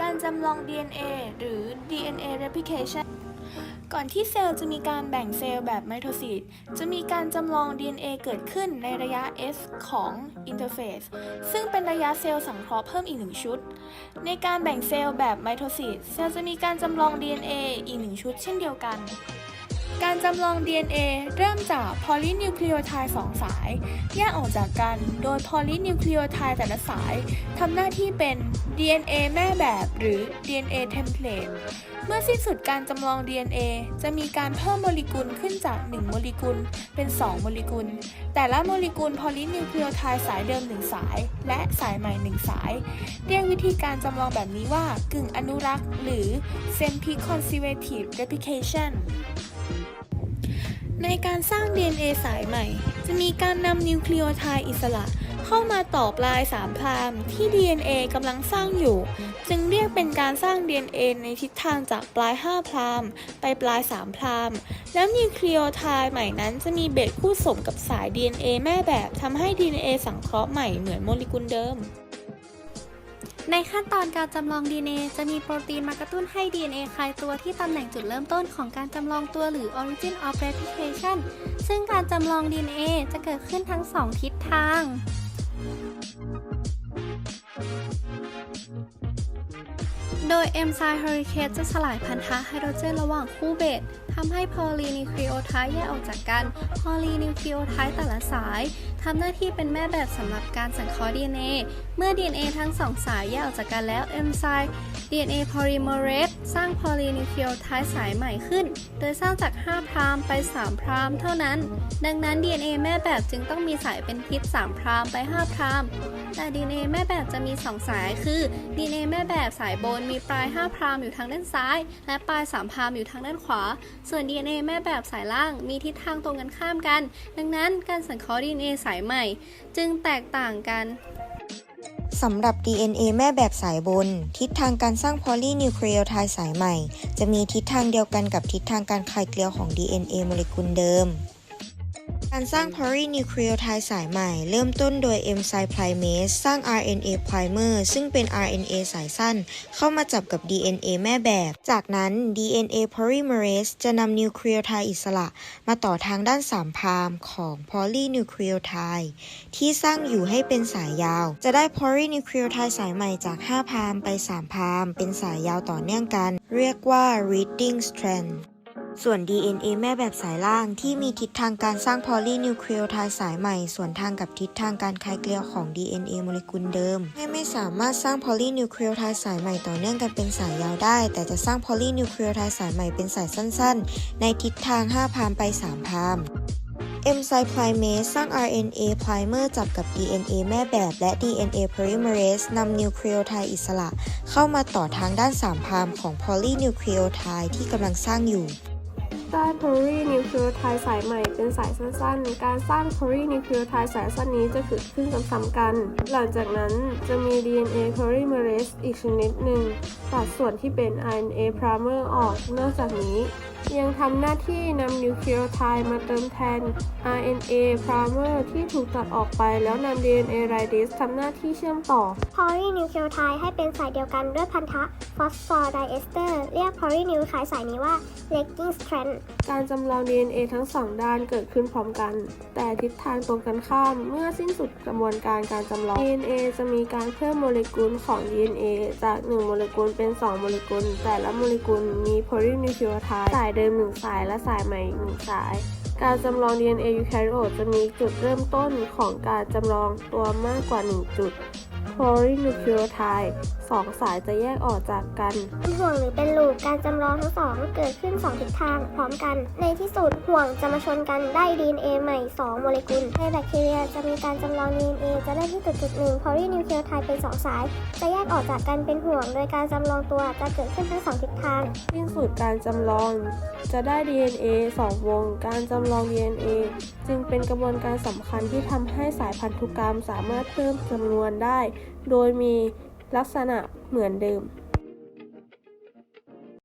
การจำลอง DNA หรือ DNA replication ก่อนที่เซลล์จะมีการแบ่งเซลล์แบบไมโทซิสจะมีการจำลอง DNA เกิดขึ้นในระยะ S ของอินเทอร์เฟสซึ่งเป็นระยะเซลล์สังเคราะห์เพิ่มอีกหนึ่งชุด ในการแบ่งเซลล์แบบไมโทซิสเซลล์จะมีการจำลอง DNA อีกหนึ่งชุดเช่นเดียวกัน การจำลอง DNA เริ่มจากโพลีนิวคลีโอไทด์สองสาย แยกออกจากกัน โดยโพลีนิวคลีโอไทด์แต่ละสายทำหน้าที่เป็น DNA แม่แบบหรือ DNA template เมื่อสิ้นสุดการจำลอง DNA จะมีการเพิ่มโมเลกุลขึ้นจาก 1 โมเลกุลเป็น 2 โมเลกุล แต่ละโมเลกุลโพลีนิวคลีโอไทด์สายเดิม 1 สาย และสายใหม่ 1 สาย เรียกวิธีการจำลองแบบนี้ว่ากึ่งอนุรักษ์ หรือ semi conservative replication ในการสร้าง DNA สายใหม่ จะมีการนำนิวคลีโอไทด์อิสระ เข้ามาต่อปลาย3พรามที่ DNA กำลังสร้างอยู่ จึงเรียกเป็นการสร้าง DNA ในทิศทางจากปลาย 5 พรามไปปลาย 3 พรามแล้วนิวคลีโอไทด์ใหม่นั้นจะมีเบสคู่สมกับสาย DNA แม่แบบทำให้ DNA สังเคราะห์ใหม่เหมือนโมเลกุลเดิม ในขั้นตอนการจำลอง DNA จะมีโปรตีนมากระตุ้นให้ DNA คลายตัวที่ตำแหน่งจุดเริ่มต้นของการจำลองตัวหรือ origin of replication ซึ่งการจำลอง DNA จะเกิดขึ้นทั้ง 2 ทิศทางโดยเอนไซม์เฮอริเคสจะสลายพันธะไฮโดรเจนระหว่างคู่เบส ทำให้พอลีนิวคลีโอไทด์แยกออกจากกัน พอลีนิวคลีโอไทด์แต่ละสายทำหน้าที่เป็นแม่แบบสำหรับการสังเคราะห์ DNA เมื่อ DNA ทั้งสองสายแยกออกจากกันแล้วเอนไซม์ DNA polymerase สร้างพอลีนิวคลีโอไทด์สายใหม่ขึ้น โดยสร้างจาก 5 พรามไป 3 พรามเท่านั้น ดังนั้น DNA แม่แบบจึงต้องมีสายเป็นทิศ3พรามไป 5 พรามแต่ DNA แม่แบบจะมี 2 สายคือ DNA แม่แบบสายบนมีปลาย 5 พรามอยู่ทางด้านซ้าย และปลาย 3 พรามอยู่ทางด้านขวาส่วน DNA แม่แบบสายล่างมีทิศทางตรงกันข้ามกัน ดังนั้นการสังเคราะห์ DNA สายใหม่ จึงแตกต่างกันสำหรับ DNA แม่แบบสายบน ทิศทางการสร้างพอลีนิวคลีโอไทด์สายใหม่ จะมีทิศทางเดียวกันกับทิศทางการคลายเกลียวของ DNA โมเลกุลเดิม การสร้างพอลีนิวคลีโอไทด์สายใหม่ เริ่มต้นโดยเอนไซม์ไพรเมสสร้าง RNA primer ซึ่งเป็น RNA สายสั้น เข้ามาจับกับ DNA แม่แบบ จากนั้น DNA polymerase จะนำนิวคลีโอไทด์อิสระ มาต่อทางด้าน3พามของพอลีนิวคลีโอไทด์ที่สร้างอยู่ให้เป็นสายยาว จะได้พอลีนิวคลีโอไทด์สายใหม่จาก 5 พามไป 3 พาม เป็นสายยาวต่อเนื่องกัน เรียกว่า reading strand ส่วน DNA แม่แบบสายล่างที่มีทิศทางการสร้างพอลีนิวคลีโอไทด์สายใหม่ ส่วนทางกับทิศทางการคลายเกลียวของ DNA โมเลกุลเดิมให้ไม่สามารถสร้างพอลีนิวคลีโอไทด์สายใหม่ต่อเนื่องกันเป็นสายยาวได้ แต่จะสร้างพอลีนิวคลีโอไทด์สายใหม่เป็นสายสั้น ๆ ในทิศทาง 5พรามไป 3พรามเอนไซม์ไพรเมสสร้าง RNA primer จับกับ DNA แม่แบบ และ DNA polymerase นำนิวคลีโอไทด์อิสระ เข้ามาต่อทางด้าน3พรามของพอลีนิวคลีโอไทด์ที่กำลังสร้างอยู่ ได้ polynucleotide สายใหม่เป็นสายสั้นๆ การสร้าง poly nucleotide สายสั้นนี้จะเกิดขึ้นซ้ำๆกัน หลังจากนั้นจะมี DNA polymerase อีกชนิดหนึ่งตัดส่วนที่เป็น RNA primer ออก นอกจากนี้ ยังทำหน้าที่นำนิวคลีโอไทด์มาเติมแทน RNA primer ที่ถูกตัดออกไปแล้วนำ DNA radius ทำหน้าที่เชื่อมต่อพอลีนิวคลีโอไทด์ให้เป็นสายเดียวกันด้วยพันธะฟอสฟอร์ไดเอสเตอร์เรียกพอลีนิวคลีโอไทด์สายนี้ว่า legging strand การจำลอง DNA ทั้งสองด้านเกิดขึ้นพร้อมกัน แต่ทิศทางตรงกันข้ามเมื่อสิ้นสุดกระบวนการการจำลอง DNA จะมีการเพิ่มโมเลกุลของ DNA จาก 1 โมเลกุลเป็น 2 โมเลกุล แต่ละโมเลกุลมีโพลีนิวคลีโอไทด์สายเดิม 1 สายและสายใหม่1สาย การจำลอง DNA ยูแคริโอตจะมีจุดเริ่มต้นของการจำลองตัวมากกว่า 1 จุด โพลีนิวคลีโอไทด์สองสายจะแยกออกจากกัน เป็นห่วงหรือเป็นลูปการจำลองทั้งสองเกิดขึ้น 2 ทิศทางพร้อมกัน ในที่สุดห่วงจะมาชนกันได้ DNA ใหม่ 2 โมเลกุล ในแบคทีเรียจะมีการจำลอง DNA จะได้ที่จุดจุดหนึ่งพอลีนิวคลีโอไทด์เป็น2สาย จะแยกออกจากกันเป็นห่วง โดยการจำลองตัวจะเกิดขึ้นทั้ง2ทิศทางสิ้นสุดการจำลองจะได้ DNA 2 วง การจำลอง DNA จึงเป็นกระบวนการสำคัญที่ทำให้สายพันธุกรรมสามารถเพิ่มจำนวนได้โดยมีลักษณะเหมือนเดิม